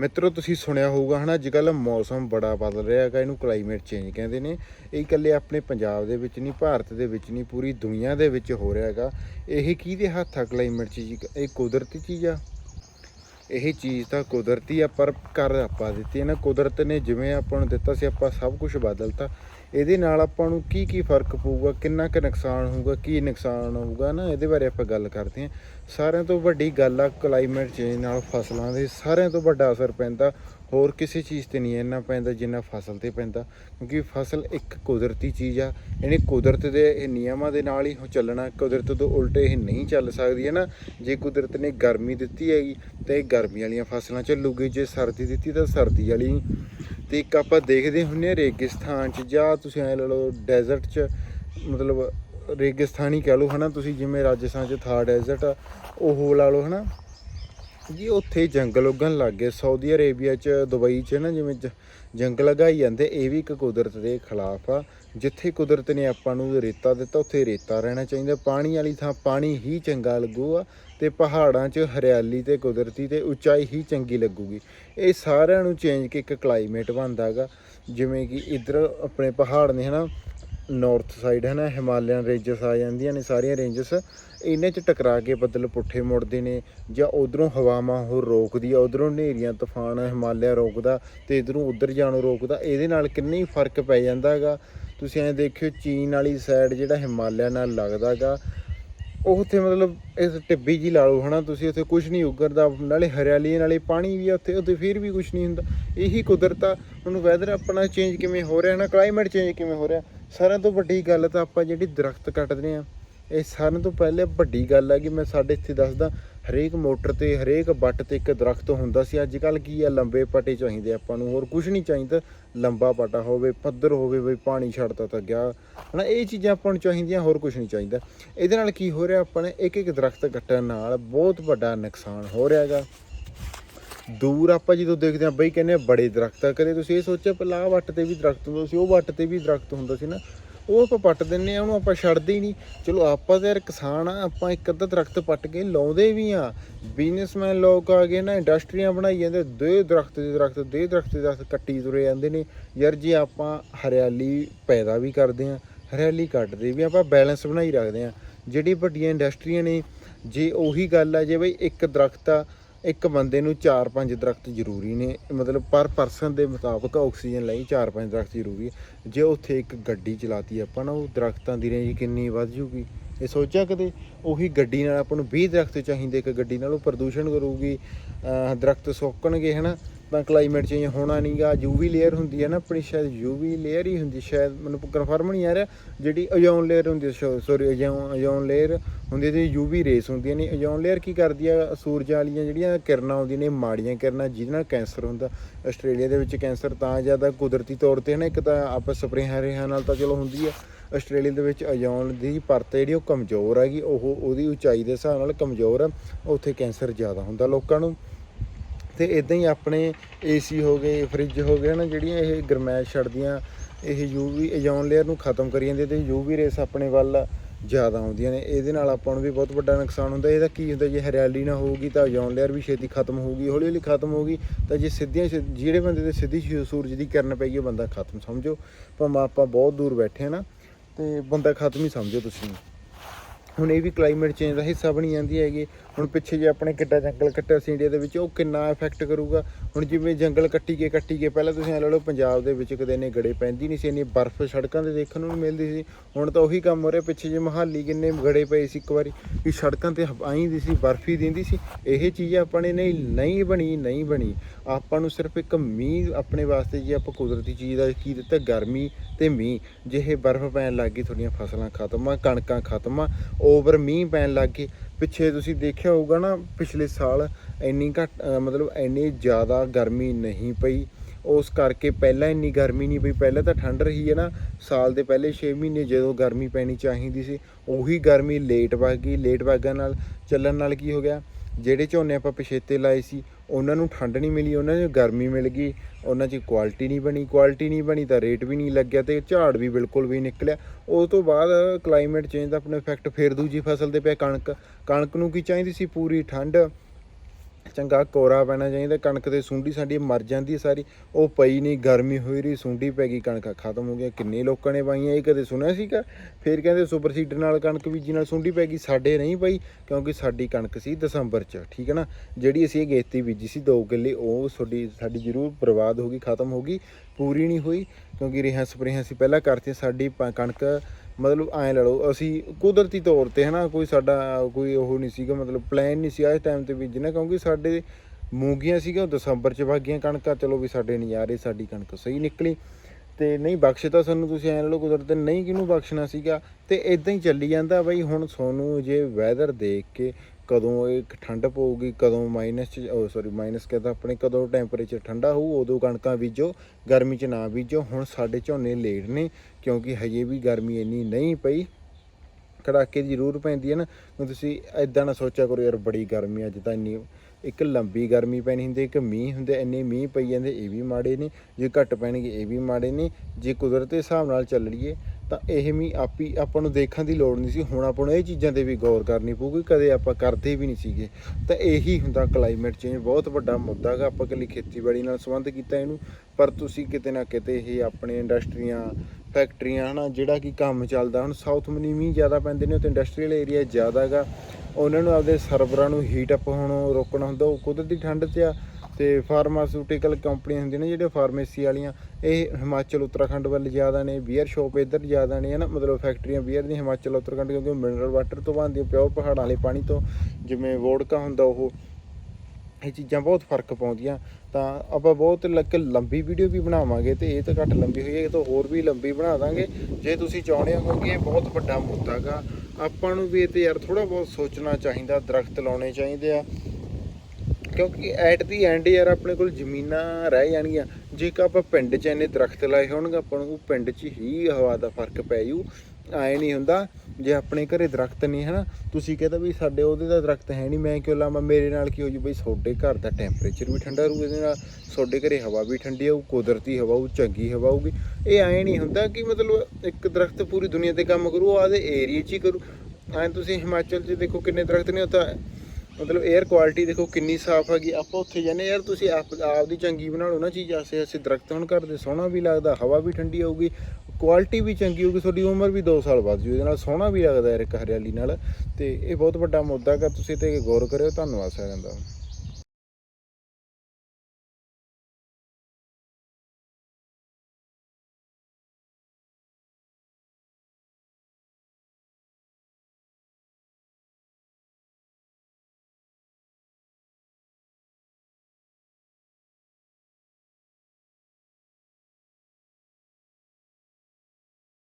ਮਿੱਤਰੋ, ਤੁਸੀਂ ਸੁਣਿਆ ਹੋਊਗਾ, ਹਨਾ, ਅੱਜ ਕੱਲ ਮੌਸਮ ਬੜਾ ਬਦਲ ਰਿਹਾ ਹੈਗਾ, ਇਹਨੂੰ ਕਲਾਈਮੇਟ ਚੇਂਜ ਕਹਿੰਦੇ ਨੇ। ਇਹ ਇਕੱਲੇ ਆਪਣੇ ਪੰਜਾਬ ਦੇ ਵਿੱਚ ਨਹੀਂ, ਭਾਰਤ ਦੇ ਵਿੱਚ ਨਹੀਂ, ਪੂਰੀ ਦੁਨੀਆ ਦੇ ਵਿੱਚ ਹੋ ਰਿਹਾ ਹੈਗਾ। ਇਹ ਕਿਹਦੇ ਹੱਥ ਆ ਕਲਾਈਮੇਟ ਚੀਜ਼ ਇਹ ਕੁਦਰਤੀ ਚੀਜ਼ ਆ। ਇਹ ਚੀਜ਼ ਤਾਂ ਕੁਦਰਤੀ ਆ, ਪਰ ਕਰ ਆਪਾਂ ਦਿੱਤੀ ਹੈ ਨਾ। ਕੁਦਰਤ ਨੇ ਜਿਵੇਂ ਆਪਾਂ ਨੂੰ ਦਿੱਤਾ ਸੀ, ਆਪਾਂ ਸਭ ਕੁਝ ਬਦਲਤਾ। ਇਹਦੇ ਨਾਲ ਆਪਾਂ ਨੂੰ ਕੀ ਕੀ ਫ਼ਰਕ ਪਊਗਾ, ਕਿੰਨਾ ਕੁ ਨੁਕਸਾਨ ਹੋਊਗਾ, ਕੀ ਨੁਕਸਾਨ ਹੋਊਗਾ ਨਾ, ਇਹਦੇ ਬਾਰੇ ਆਪਾਂ ਗੱਲ ਕਰਦੇ ਹਾਂ। ਸਾਰਿਆਂ ਤੋਂ ਵੱਡੀ ਗੱਲ ਆ ਕਲਾਈਮੇਟ ਚੇਂਜ ਨਾਲ ਫਸਲਾਂ ਦੇ, ਸਾਰਿਆਂ ਤੋਂ ਵੱਡਾ ਅਸਰ ਪੈਂਦਾ। ਹੋਰ ਕਿਸੇ ਚੀਜ਼ ਤੇ ਨਹੀਂ ਇੰਨਾ ਪੈਂਦਾ ਜਿੰਨਾ ਫਸਲ ਤੇ ਪੈਂਦਾ, ਕਿਉਂਕਿ ਫਸਲ ਇੱਕ ਕੁਦਰਤੀ ਚੀਜ਼ ਆ ਇਹਨੇ ਕੁਦਰਤ ਦੇ ਨਿਯਮਾਂ ਦੇ ਨਾਲ ਹੀ ਹੋ ਚੱਲਣਾ, ਕੁਦਰਤ ਤੋਂ ਉਲਟ ਇਹ ਨਹੀਂ ਚੱਲ ਸਕਦੀ, ਹੈ ਨਾ। ਜੇ ਕੁਦਰਤ ਨੇ ਗਰਮੀ ਦਿੱਤੀ ਹੈਗੀ, ਤਾਂ ਇਹ ਗਰਮੀ ਵਾਲੀਆਂ ਫਸਲਾਂ ਚੱਲੂਗੀ, ਜੇ ਸਰਦੀ ਦਿੱਤੀ ਤਾਂ ਸਰਦੀ ਵਾਲੀ ਤੇ ਇੱਕ ਆਪਾਂ ਦੇਖਦੇ ਹੁੰਨੇ ਆ ਰੇਗਿਸਤਾਨ 'ਚ, ਜਾਂ ਤੁਸੀਂ ਐ ਲਾ ਲਓ ਡੈਜ਼ਰਟ 'ਚ, ਮਤਲਬ ਰੇਗਿਸਤਾਨੀ ਕਹਿ ਲਓ ਹਨਾ, ਤੁਸੀਂ ਜਿਵੇਂ ਰਾਜਸਥਾਨ 'ਚ ਥਾਰ ਡੈਜ਼ਰਟ ਉਹ ਲਾ ਲਓ ਹਨਾ। ਜੀ, ਉੱਥੇ ਜੰਗਲ ਉੱਗਣ ਲੱਗ ਗਏ। ਸਾਊਦੀ ਅਰੇਬੀਆ 'ਚ, ਦੁਬਈ 'ਚ ਨਾ, ਜਿਵੇਂ ਜ- ਜੰਗਲ ਲਗਾਈ ਜਾਂਦੇ, ਇਹ ਵੀ ਇੱਕ ਕੁਦਰਤ ਦੇ ਖਿਲਾਫ ਆ। ਜਿੱਥੇ ਕੁਦਰਤ ਨੇ ਆਪਾਂ ਨੂੰ ਰੇਤਾ ਦਿੱਤਾ, ਉੱਥੇ ਰੇਤਾ ਰਹਿਣਾ ਚਾਹੀਦਾ। ਪਾਣੀ ਵਾਲੀ ਥਾਂ ਪਾਣੀ ਹੀ ਚੰਗਾ ਲੱਗੂਗਾ ਤੇ ਪਹਾੜਾਂ 'ਚ ਹਰਿਆਲੀ ਤੇ ਕੁਦਰਤੀ ਤੇ ਉਚਾਈ ਹੀ ਚੰਗੀ ਲੱਗੂਗੀ। ਇਹ ਸਾਰਿਆਂ ਨੂੰ ਚੇਂਜ ਕੇ ਇੱਕ ਕਲਾਈਮੇਟ ਬਣਦਾਗਾ ਜਿਵੇਂ ਕਿ ਇੱਧਰ ਆਪਣੇ ਪਹਾੜ ਨੇ, ਹਨਾ ਨਾਰਥ ਸਾਈਡ ਹੈ ਨਾ? ਹਿਮਾਲਿਅਨ ਰੇਂਜਸ ਆ ਜਾਂਦੀਆਂ ਨੇ ਸਾਰੀਆਂ ਰੇਂਜਸ ਇਹਨਾਂ 'ਚ ਟਕਰਾ ਕੇ ਬੱਦਲ ਪੁੱਠੇ ਮੁੜਦੇ ਨੇ, ਜਾਂ ਉਧਰੋਂ ਹਵਾਵਾਂ ਹੋਰ ਰੋਕਦੀ ਆ, ਉਧਰੋਂ ਹਨੇਰੀਆਂ, ਤੂਫਾਨ ਹਿਮਾਲਿਆ ਰੋਕਦਾ ਤੇ ਇਧਰੋਂ ਉਧਰ ਜਾਣੋਂ ਰੋਕਦਾ, ਇਹਦੇ ਨਾਲ ਕਿੰਨਾ ਹੀ ਫ਼ਰਕ ਪੈ ਜਾਂਦਾ ਹੈਗਾ? ਤੁਸੀਂ ਐਂ ਦੇਖਿਓ, ਚੀਨ ਵਾਲੀ ਸਾਈਡ ਜਿਹੜਾ ਹਿਮਾਲਿਆ ਨਾਲ ਲੱਗਦਾ ਹੈਗਾ, ਉਹ ਉੱਥੇ ਮਤਲਬ ਇਸ ਟਿੱਬੀ ਜੀ ਲਾ ਲਓ, ਹਨਾ? ਤੁਸੀਂ ਉੱਥੇ ਕੁਝ ਨਹੀਂ ਉੱਗਰਦਾ, ਨਾਲੇ ਹਰਿਆਲੀ ਨਾਲੇ ਪਾਣੀ ਵੀ ਆ ਉੱਥੇ ਉੱਥੇ ਫਿਰ ਵੀ ਕੁਝ ਨਹੀਂ ਹੁੰਦਾ। ਇਹੀ ਕੁਦਰਤ ਆ। ਹੁਣ ਵੈਦਰ ਆਪਣਾ ਚੇਂਜ ਕਿਵੇਂ ਹੋ ਰਿਹਾ ਹੈ ਨਾ ਕਲਾਈਮੇਟ ਚੇਂਜ ਕਿਵੇਂ ਹੋ ਰਿਹਾ? ਸਾਰਿਆਂ ਤੋਂ ਵੱਡੀ ਗੱਲ ਤਾਂ ਆਪਾਂ ਜਿਹੜੀ ਦਰਖਤ ਕੱਟਦੇ ਆ ਇਹ ਸਾਰਿਆਂ ਤੋਂ ਪਹਿਲੇ ਵੱਡੀ ਗੱਲ ਹੈ ਕਿ ਮੈਂ ਸਾਡੇ ਇੱਥੇ ਦੱਸਦਾ, ਹਰੇਕ ਮੋਟਰ ਤੇ, ਹਰੇਕ ਬੱਟ ਤੇ ਇੱਕ ਦਰਖਤ ਹੁੰਦਾ ਸੀ। ਅੱਜ ਕੱਲ ਕੀ ਆ, ਲੰਬੇ ਪੱਟੇ ਚਾਹੀਦੇ ਆਪਾਂ ਨੂੰ, ਹੋਰ ਕੁਝ ਨਹੀਂ ਚਾਹੀਦਾ। ਲੰਬਾ ਪਟਾ ਹੋਵੇ, ਪੱਧਰ ਹੋਵੇ, ਬਈ ਪਾਣੀ ਛੱਡਦਾ ਤਾਂ ਗਿਆ। ਹਨਾ, ਇਹ ਚੀਜ਼ਾਂ ਆਪਾਂ ਨੂੰ ਚਾਹੀਦੀਆਂ, ਹੋਰ ਕੁਝ ਨਹੀਂ ਚਾਹੀਦਾ। ਇਹਦੇ ਨਾਲ ਕੀ ਹੋ ਰਿਹਾ, ਆਪਾਂ ਨੇ ਇੱਕ ਇੱਕ ਦਰਖਤ ਕੱਟਣ ਨਾਲ ਬਹੁਤ ਵੱਡਾ ਨੁਕਸਾਨ ਹੋ ਰਿਹਾ ਹੈਗਾ। ਦੂਰ ਆਪਾਂ ਜਦੋਂ ਦੇਖਦੇ ਆ ਬਈ ਕਹਿੰਦੇ ਆ ਬੜੇ ਦਰਖਤ ਆ, ਕਦੇ ਤੁਸੀਂ ਇਹ ਸੋਚਿਆ ਪਹਿਲਾਂ ਆਹ ਵੱਟ ਤੇ ਵੀ ਦਰਖਤ ਹੁੰਦਾ ਸੀ, ਉਹ ਵੱਟ ਤੇ ਵੀ ਦਰਖਤ ਹੁੰਦਾ ਸੀ ਨਾ, ਉਹ ਆਪਾਂ ਪੱਟ ਦਿੰਨੇ ਆ ਉਹਨੂੰ ਆਪਾਂ ਛੱਡਦੇ ਹੀ ਨਹੀਂ। ਚਲੋ ਆਪਾਂ ਤਾਂ ਯਾਰ ਕਿਸਾਨ ਆ, ਆਪਾਂ ਇੱਕ ਅੱਧਾ ਦਰਖਤ ਪੱਟ ਕੇ ਲਾਉਂਦੇ ਵੀ ਆ ਬਿਜ਼ਨਸਮੈਨ ਲੋਕ ਆ ਗਏ ਨਾ, ਇੰਡਸਟਰੀਆਂ ਬਣਾਈ ਜਾਂਦੇ, ਦੇ ਦਰਖਤ ਦੇ ਦਰਖਤ ਦੇ ਦਰਖਤ ਦੇ ਦਰਖਤ ਕੱਟੀ ਤੁਰੇ ਜਾਂਦੇ ਨੇ। ਯਾਰ ਜੇ ਆਪਾਂ ਹਰਿਆਲੀ ਪੈਦਾ ਵੀ ਕਰਦੇ ਆ ਹਰਿਆਲੀ ਕੱਟਦੇ ਵੀ ਆਪਾਂ ਬੈਲੈਂਸ ਬਣਾਈ ਰੱਖਦੇ ਆ ਜਿਹੜੀ ਵੱਡੀਆਂ ਇੰਡਸਟਰੀਆਂ ਨੇ, ਜੇ ਉਹੀ ਗੱਲ ਆ, ਜੇ ਬਈ ਇੱਕ ਦਰਖਤ ਆ ਇੱਕ ਬੰਦੇ ਨੂੰ 4-5 ਦਰਖਤ ਜ਼ਰੂਰੀ ਨੇ, ਮਤਲਬ ਪਰ ਪਰਸਨ ਦੇ ਮੁਤਾਬਕ ਆਕਸੀਜਨ ਲਈ 4-5 ਦਰਖਤ ਜ਼ਰੂਰੀ ਹੈ। ਜੇ ਉੱਥੇ ਇੱਕ ਗੱਡੀ ਚਲਾਤੀ ਆਪਾਂ ਨਾ, ਉਹ ਦਰਖਤਾਂ ਦੀ ਰੇਂਜ ਕਿੰਨੀ ਵੱਧ ਜੂਗੀ? ਇਹ ਸੋਚਿਆ ਕਦੇ? ਉਹੀ ਗੱਡੀ ਨਾਲ ਆਪਾਂ ਨੂੰ 20 ਦਰਖਤ ਚਾਹੀਦੇ ਇੱਕ ਗੱਡੀ ਨਾਲ, ਉਹ ਪ੍ਰਦੂਸ਼ਣ ਕਰੂਗੀ, ਅਹ ਦਰਖਤ ਸੁੱਕਣਗੇ, ਹਨਾ? ਤਾਂ ਕਲਾਈਮੇਟ ਚੇਂਜ ਹੋਣਾ ਨਹੀਂਗਾ ਯੂਵੀ ਲੇਅਰ ਹੁੰਦੀ ਹੈ ਨਾ ਆਪਣੀ, ਸ਼ਾਇਦ ਯੂਵੀ ਲੇਅਰ ਹੀ ਹੁੰਦੀ, ਸ਼ਾਇਦ ਮੈਨੂੰ ਕਨਫਰਮ ਨਹੀਂ ਆ ਰਿਹਾ, ਜਿਹੜੀ ਓਜ਼ੋਨ ਲੇਅਰ ਹੁੰਦੀ ਸੌਰੀ ਓਜ਼ੋਨ ਲੇਅਰ ਹੁੰਦੀ ਹੈ ਤੇ ਯੂਵੀ ਰੇਸ ਹੁੰਦੀਆਂ ਨੇ ਓਜ਼ੋਨ ਲੇਅਰ ਕੀ ਕਰਦੀ ਆ, ਸੂਰਜ ਵਾਲੀਆਂ ਜਿਹੜੀਆਂ ਕਿਰਨਾਂ ਆਉਂਦੀਆਂ ਨੇ, ਮਾੜੀਆਂ ਕਿਰਨਾਂ, ਜਿਹਦੇ ਨਾਲ ਕੈਂਸਰ ਹੁੰਦਾ, ਆਸਟ੍ਰੇਲੀਆ ਦੇ ਵਿੱਚ ਕੈਂਸਰ ਤਾਂ ਜ਼ਿਆਦਾ ਕੁਦਰਤੀ ਤੌਰ ਤੇ ਹੈ ਨਾ ਇੱਕ ਤਾਂ ਆਪਾਂ ਸਪਰੇਹਾਂ ਰੇਹਾਂ ਨਾਲ ਤਾਂ ਚਲੋ ਹੁੰਦੀ ਆ, ਆਸਟ੍ਰੇਲੀਆ ਦੇ ਵਿੱਚ ਓਜ਼ੋਨ ਦੀ ਪਰਤ ਜਿਹੜੀ ਉਹ ਕਮਜ਼ੋਰ ਹੈਗੀ, ਉਹ ਉਹਦੀ ਉਚਾਈ ਦੇ ਹਿਸਾਬ ਨਾਲ ਕਮਜ਼ੋਰ ਆ, ਉੱਥੇ ਕੈਂਸਰ ਜ਼ਿਆਦਾ ਹੁੰਦਾ ਲੋਕਾਂ ਨੂੰ। ਤੇ ਇਦਾਂ ਹੀ ਆਪਣੇ ਏਸੀ ਹੋ ਗਏ, ਫ੍ਰਿਜ ਹੋ ਗਏ ਨਾ ਜਿਹੜੀਆਂ ਇਹ ਗਰਮੈਸ਼ ਛੱਡਦੀਆਂ, ਇਹ ਯੂਵੀ ਓਜ਼ੋਨ ਲੇਅਰ ਨੂੰ ਖਤਮ ਕਰੀ ਜਾਂਦੇ ਤੇ ਯੂਵੀ ਰੇਸ ਆਪਣੇ ਵੱਲ ਜ਼ਿਆਦਾ ਆਉਂਦੀਆਂ ਨੇ। ਇਹਦੇ ਨਾਲ ਆਪਾਂ ਨੂੰ ਵੀ ਬਹੁਤ ਵੱਡਾ ਨੁਕਸਾਨ ਹੁੰਦਾ। ਇਹਦਾ ਕੀ ਹੁੰਦਾ, ਜੇ ਹਰਿਆਲੀ ਨਾ ਹੋਊਗੀ ਤਾਂ ਓਜ਼ੋਨ ਲੇਅਰ ਵੀ ਛੇਤੀ ਖਤਮ ਹੋਊਗੀ ਹੌਲੀ ਹੌਲੀ ਖਤਮ ਹੋਊਗੀ, ਤਾਂ ਜੇ ਸਿੱਧੀਆਂ ਸਿ- ਜਿਹੜੇ ਬੰਦੇ ਤੇ ਸਿੱਧੀ ਸੂਰਜ ਦੀ ਕਿਰਨ ਪੈਗੀ ਉਹ ਬੰਦਾ ਖਤਮ ਸਮਝੋ। ਭਾਵੇਂ ਆਪਾਂ ਬਹੁਤ ਦੂਰ ਬੈਠੇ ਆ ਨਾ, ਤੇ ਬੰਦਾ ਖਤਮ ਹੀ ਸਮਝੋ ਤੁਸੀਂ। ਹੁਣ ਇਹ ਵੀ ਕਲਾਈਮੇਟ ਚੇਂਜ ਦਾ ਹਿੱਸਾ ਬਣੀ ਜਾਂਦੀ ਹੈਗੀ। ਹੁਣ ਪਿੱਛੇ ਜੇ ਆਪਣੇ ਕਿੱਡਾ ਜੰਗਲ ਕੱਟਿਆ ਸੀ ਇੰਡੀਆ ਦੇ ਵਿੱਚ, ਉਹ ਕਿੰਨਾ ਇਫੈਕਟ ਕਰੂਗਾ? ਹੁਣ ਜਿਵੇਂ ਜੰਗਲ ਕੱਟੀ ਗਏ ਕੱਟੀ ਗਏ ਪਹਿਲਾਂ ਤੁਸੀਂ ਐ ਲੈ ਲਓ ਪੰਜਾਬ ਦੇ ਵਿੱਚ ਕਦੇ ਨੇ ਗੜੇ ਪੈਂਦੀ ਨਹੀਂ ਸੀ, ਇੰਨੀ ਬਰਫ਼ ਸੜਕਾਂ ਤੇ ਦੇਖਣ ਨੂੰ ਨਹੀਂ ਮਿਲਦੀ ਸੀ। ਹੁਣ ਤਾਂ ਉਹੀ ਕੰਮ ਹੋ ਰਿਹਾ, ਪਿੱਛੇ ਜੇ ਮਹਾਲੀ ਕਿੰਨੇ ਗੜੇ ਪਏ ਸੀ ਇੱਕ ਵਾਰੀ, ਵੀ ਸੜਕਾਂ ਤੇ ਆਈ ਦੀ ਸੀ, ਬਰਫ਼ ਹੀ ਦਿੰਦੀ ਸੀ। ਇਹ ਚੀਜ਼ ਆਪਾਂ ਨੇ ਨਹੀਂ ਨਹੀਂ ਬਣੀ ਨਹੀਂ ਬਣੀ। ਆਪਾਂ ਨੂੰ ਸਿਰਫ ਇੱਕ ਮੀਂਹ ਆਪਣੇ ਵਾਸਤੇ ਜੇ ਆਪਾਂ ਕੁਦਰਤੀ ਚੀਜ਼ ਦਾ ਕੀ ਦਿੱਤਾ, ਗਰਮੀ ਤੇ ਮੀਂਹ, ਜੇ ਇਹ ਬਰਫ਼ ਪੈਣ ਲੱਗ ਗਈ, ਤੁਹਾਡੀਆਂ ਫਸਲਾਂ ਖਤਮ ਆ, ਕਣਕਾਂ ਖਤਮ ਆ, ਓਵਰ ਮੀਂਹ ਪੈਣ ਲੱਗ ਗਏ, ਪਿੱਛੇ ਤੁਸੀਂ ਦੇਖਿਆ ਹੋਊਗਾ ਨਾ, ਪਿਛਲੇ ਸਾਲ ਇੰਨੀ ਘੱਟ ਮਤਲਬ ਇੰਨੀ ਜ਼ਿਆਦਾ ਗਰਮੀ ਨਹੀਂ ਪਈ। ਉਸ ਕਰਕੇ ਪਹਿਲਾਂ ਇੰਨੀ ਗਰਮੀ ਨਹੀਂ ਪਈ, ਪਹਿਲਾਂ ਤਾਂ ਠੰਡ ਰਹੀ ਹੈ ਨਾ, ਸਾਲ ਦੇ ਪਹਿਲੇ 6 ਮਹੀਨੇ ਜਦੋਂ ਗਰਮੀ ਪੈਣੀ ਚਾਹੀਦੀ ਸੀ, ਉਹੀ ਗਰਮੀ ਲੇਟ ਵਗ ਗਈ, ਲੇਟ ਵਗਣ ਨਾਲ ਚੱਲਣ ਨਾਲ ਕੀ ਹੋ ਗਿਆ, ਜਿਹੜੇ ਝੋਨੇ ਆਪਾਂ ਪਿਛੇਤੇ ਲਾਏ ਸੀ ਉਹਨਾਂ ਨੂੰ ਠੰਡ ਨਹੀਂ ਮਿਲੀ, ਉਹਨਾਂ ਨੂੰ ਗਰਮੀ ਮਿਲ ਗਈ, ਉਹਨਾਂ 'ਚ ਕੁਆਲਿਟੀ ਨਹੀਂ ਬਣੀ ਕੁਆਲਿਟੀ ਨਹੀਂ ਬਣੀ ਤਾਂ ਰੇਟ ਵੀ ਨਹੀਂ ਲੱਗਿਆ ਤੇ ਝਾੜ ਵੀ ਬਿਲਕੁਲ ਵੀ ਨਿਕਲਿਆ। ਉਸ ਤੋਂ ਬਾਅਦ ਕਲਾਈਮੇਟ ਚੇਂਜ ਦਾ ਆਪਣਾ ਇਫੈਕਟ ਫੇਰ ਦੂਜੀ ਫਸਲ ਤੇ ਪਿਆ ਕਣਕ। ਕਣਕ ਨੂੰ ਕੀ ਚਾਹੀਦੀ ਸੀ? ਪੂਰੀ ਠੰਡ। ਚੰਗਾ ਕੋਰਾ ਪੈਣਾ ਚਾਹੀਦਾ, ਕਣਕ ਤੇ ਸੁੰਡੀ ਸਾਡੀ ਮਰ ਜਾਂਦੀ ਹੈ ਸਾਰੀ। ਉਹ ਪਈ ਨਹੀਂ, ਗਰਮੀ ਹੋਈ ਰਹੀ, ਸੁੰਡੀ ਪੈ ਗਈ, ਕਣਕ ਖਤਮ ਹੋ ਗਿਆ ਕਿੰਨੇ ਲੋਕਾਂ ਨੇ ਪਾਈਆਂ, ਇਹ ਕਦੇ ਸੁਣਿਆ ਸੀਗਾ? ਫਿਰ ਕਹਿੰਦੇ ਸੁਪਰ ਸੀਡਰ ਨਾਲ ਕਣਕ ਬੀਜੀ ਨਾਲ ਸੁੰਡੀ ਪੈ ਗਈ, ਸਾਡੇ ਨਹੀਂ ਪਈ, ਕਿਉਂਕਿ ਸਾਡੀ ਕਣਕ ਸੀ ਦਸੰਬਰ 'ਚ, ਠੀਕ ਹੈ ਨਾ? ਜਿਹੜੀ ਅਸੀਂ ਇਹ ਗੇਤੀ ਬੀਜੀ ਸੀ 2 ਕਿੱਲੇ, ਉਹ ਸਾਡੀ ਸਾਡੀ ਜ਼ਰੂਰ ਬਰਬਾਦ ਹੋ ਗਈ, ਖਤਮ ਹੋ ਗਈ, ਪੂਰੀ ਨਹੀਂ ਹੋਈ, ਕਿਉਂਕਿ ਰੇਹਾਂ ਸਪਰੇਹਾਂ ਅਸੀਂ ਪਹਿਲਾਂ ਕਰਤੀਆਂ, ਸਾਡੀ ਪ- ਕਣਕ ਮਤਲਬ ਐਂ ਲੈ ਲਓ, ਅਸੀਂ ਕੁਦਰਤੀ ਤੌਰ ਤੇ ਹਨਾ, ਕੋਈ ਸਾਡਾ, ਕੋਈ ਉਹ ਨਹੀਂ ਸੀਗਾ, ਮਤਲਬ ਪਲਾਨ ਨਹੀਂ ਸੀ ਇਸ ਟਾਈਮ ਤੇ ਬੀਜਣਾ ਕਿਉਂਕਿ ਸਾਡੇ ਮੂੰਗੀਆਂ ਸੀਗੀਆਂ, ਉਹ ਦਸੰਬਰ ਚ ਵਾਗੀਆਂ ਕਣਕਾਂ, ਚਲੋ ਵੀ ਸਾਡੇ ਨਜ਼ਾਰੇ, ਸਾਡੀ ਕਣਕ ਸਹੀ ਨਿਕਲੀ। ਤੇ ਨਹੀਂ ਬਖਸ਼ ਤਾਂ ਸਾਨੂੰ ਤੁਸੀਂ ਐਂ ਲੈ ਕੁਦਰਤ ਨਹੀਂ ਕਿਹਨੂੰ ਬਖਸ਼ਣਾ ਸੀਗਾ, ਤੇ ਇਦਾਂ ਹੀ ਚੱਲੀ ਜਾਂਦਾ ਬਈ, ਹੁਣ ਸੋਨੂੰ ਜੇ ਵੈਦਰ ਦੇਖ ਕੇ ਕਦੋਂ ਇਹ ਠੰਡ ਪਊਗੀ, ਕਦੋਂ ਮਾਈਨਸ ਚ, ਉਹ ਸੌਰੀ ਮਾਈਨਸ ਕਹਿੰਦਾ ਆਪਣੇ ਕਦੋਂ ਟੈਂਪਰੇਚਰ ਠੰਡਾ ਹੋਊ, ਉਦੋਂ ਕਣਕਾਂ ਬੀਜੋ, ਗਰਮੀ ਚ ਨਾ ਬੀਜੋ। ਹੁਣ ਸਾਡੇ ਝੋਨੇ ਲੇਟ ਨੇ, ਕਿਉਂਕਿ ਹਜੇ ਵੀ ਗਰਮੀ ਇੰਨੀ ਨਹੀਂ ਪਈ। ਕੜਾਕੇ ਦੀ ਜ਼ਰੂਰ ਪੈਂਦੀ ਹੈ ਨਾ, ਹੁਣ ਤੁਸੀਂ ਐਦਾਂ ਨਾ ਸੋਚਿਆ ਕਰੋ ਯਾਰ ਬੜੀ ਗਰਮੀ ਅੱਜ ਤਾਂ ਇੰਨੀ ਇੱਕ ਲੰਬੀ ਗਰਮੀ ਪੈਣੀ ਹੁੰਦੀ, ਇੱਕ ਮੀਂਹ ਹੁੰਦੇ, ਇੰਨੇ ਮੀਂਹ ਪਈ ਜਾਂਦੇ, ਇਹ ਵੀ ਮਾੜੇ ਨੇ। ਜੇ ਘੱਟ ਪੈਣਗੇ, ਇਹ ਵੀ ਮਾੜੇ ਨੇ। ਜੇ ਕੁਦਰਤ ਦੇ ਹਿਸਾਬ ਨਾਲ ਚੱਲ ਤਾਂ ਇਹ ਮੀਂਹ ਆਪੀ ਆਪਾਂ ਨੂੰ ਦੇਖਣ ਦੀ ਲੋੜ ਨਹੀਂ ਸੀ। ਹੁਣ ਆਪਾਂ ਨੂੰ ਇਹ ਚੀਜ਼ਾਂ ਤੇ ਵੀ ਗੌਰ ਕਰਨੀ ਪਊਗੀ, ਕਦੇ ਆਪਾਂ ਕਰਦੇ ਵੀ ਨਹੀਂ ਸੀਗੇ। ਤਾਂ ਇਹੀ ਹੁੰਦਾ ਕਲਾਈਮੇਟ ਚੇਂਜ ਬਹੁਤ ਵੱਡਾ ਮੁੱਦਾ ਹੈਗਾ। ਆਪਾਂ ਇਕੱਲੀ ਖੇਤੀਬਾੜੀ ਨਾਲ ਸੰਬੰਧ ਕੀਤਾ ਇਹਨੂੰ, ਪਰ ਤੁਸੀਂ ਕਿਤੇ ਨਾ ਕਿਤੇ ਇਹ ਆਪਣੇ ਇੰਡਸਟਰੀਆਂ, ਫੈਕਟਰੀਆਂ, ਹਨਾ, ਜਿਹੜਾ ਕਿ ਕੰਮ ਚੱਲਦਾ, ਹੁਣ ਸਾਊਥ ਮਨੀ ਮੀਂਹ ਜ਼ਿਆਦਾ ਪੈਂਦੇ ਨੇ, ਉੱਥੇ ਇੰਡਸਟਰੀਅਲ ਏਰੀਆ ਜ਼ਿਆਦਾ ਹੈਗਾ। ਉਹਨਾਂ ਨੂੰ ਆਪਦੇ ਸਰਵਰਾਂ ਨੂੰ ਹੀਟ ਅਪ ਹੋਣੋਂ ਰੋਕਣਾ ਹੁੰਦਾ, ਉਹ ਕੁਦਰਤੀ ਠੰਡ 'ਚ ਆ। ਤੇ ਫਾਰਮਾਸਿਊਟੀਕਲ ਕੰਪਨੀਆਂ ਹੁੰਦੀਆਂ ਨੇ ਜਿਹੜੇ ਫਾਰਮੇਸੀ ਵਾਲੀਆਂ, ਇਹ ਹਿਮਾਚਲ, ਉੱਤਰਾਖੰਡ ਵੱਲ ਜ਼ਿਆਦਾ ਨੇ ਬੀਅਰ ਸ਼ੋਪ ਇੱਧਰ ਜ਼ਿਆਦਾ ਨੇ ਨਾ ਮਤਲਬ ਫੈਕਟਰੀਆਂ ਬੀਅਰ ਦੀਆਂ ਹਿਮਾਚਲ, ਉੱਤਰਾਖੰਡ, ਕਿਉਂਕਿ ਮਿਨਰਲ ਵਾਟਰ ਤੋਂ ਬਣਦੀਆਂ ਪਿਓਰ ਪਹਾੜਾਂ ਵਾਲੇ ਪਾਣੀ ਤੋਂ, ਜਿਵੇਂ ਵੋਡਕਾ ਹੁੰਦਾ ਉਹ, ਇਹ ਚੀਜ਼ਾਂ ਬਹੁਤ ਫ਼ਰਕ ਪਾਉਂਦੀਆਂ। ਤਾਂ ਆਪਾਂ ਬਹੁਤ ਲੱਕ ਲੰਬੀ ਵੀਡੀਓ ਵੀ ਬਣਾਵਾਂਗੇ ਤੇ ਇਹ ਤਾਂ ਘੱਟ ਲੰਬੀ ਹੋਈ ਹੈ, ਇਹ ਤਾਂ ਹੋਰ ਵੀ ਲੰਬੀ ਬਣਾ ਦਾਂਗੇ। ਜੇ ਤੁਸੀਂ ਚਾਹੁੰਦੇ ਹੋ ਕਿ ਇਹ ਬਹੁਤ ਵੱਡਾ ਮੁੱਦਾ ਗਾ, ਆਪਾਂ ਨੂੰ ਵੀ ਇਹ ਤੇ ਯਾਰ ਥੋੜਾ ਬਹੁਤ ਸੋਚਣਾ ਚਾਹੀਦਾ, ਦਰਖਤ ਲਾਉਣੇ ਚਾਹੀਦੇ ਆ। ਕਿਉਂਕਿ ਐਟ ਦੀ ਐਂਡ ਯਾਰ ਆਪਣੇ ਕੋਲ ਜ਼ਮੀਨਾਂ ਰਹਿ ਜਾਣਗੀਆਂ। ਜੇਕਰ ਆਪਾਂ ਪਿੰਡ 'ਚ ਇੰਨੇ ਦਰਖਤ ਲਾਏ ਹੋਣਗੇ, ਆਪਾਂ ਨੂੰ ਪਿੰਡ 'ਚ ਹੀ ਹਵਾ ਦਾ ਫ਼ਰਕ ਪੈ ਜੂ। ਐ ਨਹੀਂ ਹੁੰਦਾ, ਜੇ ਆਪਣੇ ਘਰੇ ਦਰਖਤ ਨਹੀਂ ਨਾ ਤੁਸੀਂ ਕਹਿੰਦਾ ਵੀ ਸਾਡੇ ਉਹਦੇ ਦਾ ਦਰਖਤ ਹੈ ਨਹੀਂ, ਮੈਂ ਕਿਉਂ ਲਾਵਾਂ? ਮੇਰੇ ਨਾਲ ਕੀ ਹੋ ਜੂ ਬਈ? ਤੁਹਾਡੇ ਘਰ ਦਾ ਟੈਂਪਰੇਚਰ ਵੀ ਠੰਡਾ ਰਹੂ, ਇਹਦੇ ਨਾਲ ਤੁਹਾਡੇ ਘਰੇ ਹਵਾ ਵੀ ਠੰਡੀ ਆਊ, ਕੁਦਰਤੀ ਹਵਾ ਆਊ, ਚੰਗੀ ਹਵਾ ਆਊਗੀ। ਇਹ ਐ ਨਹੀਂ ਹੁੰਦਾ ਕਿ ਮਤਲਬ ਇੱਕ ਦਰਖਤ ਪੂਰੀ ਦੁਨੀਆ ਤੇ ਕੰਮ ਕਰੂ, ਉਹ ਆਦੇ ਏਰੀਆ 'ਚ ਹੀ ਕਰੂ। ਐ ਤੁਸੀਂ ਹਿਮਾਚਲ 'ਚ ਦੇਖੋ ਕਿੰਨੇ ਦਰਖਤ ਨੇ ਉੱਥੇ ਮਤਲਬ 에ਅਰ ਕੁਆਲਿਟੀ ਦੇਖੋ ਕਿੰਨੀ ਸਾਫ਼ ਹੈਗੀ। ਆਪਾਂ ਉੱਥੇ ਜਾਂਦੇ ਯਾਰ ਤੁਸੀਂ ਆਪ ਆਪਦੀ ਚੰਗੀ ਬਣਾ ਲਓ ਨਾ ਚੀਜ਼, ਆਸੇ ਆਸੇ ਦਰਖਤ ਹੁਣ ਦੇ, ਸੋਹਣਾ ਵੀ ਲੱਗਦਾ, ਹਵਾ ਵੀ ਠੰਡੀ ਆਊਗੀ ਕੁਆਲਿਟੀ ਵੀ ਚੰਗੀ ਹੋਊਗੀ, ਤੁਹਾਡੀ ਉਮਰ ਵੀ 2 ਸਾਲ ਵੱਧ ਜੂ ਇਹਦੇ ਨਾਲ ਸੋਹਣਾ ਵੀ ਲੱਗਦਾ ਯਾਰ ਇੱਕ ਹਰਿਆਲੀ ਨਾਲ। ਤੇ ਇਹ ਬਹੁਤ ਵੱਡਾ ਮੁੱਦਾ ਹੈਗਾ, ਤੁਸੀਂ ਤੇ ਗੌਰ ਕਰਿਓ, ਧੰਨਵਾਦ ਸਾਰਿਆਂ ਦਾ।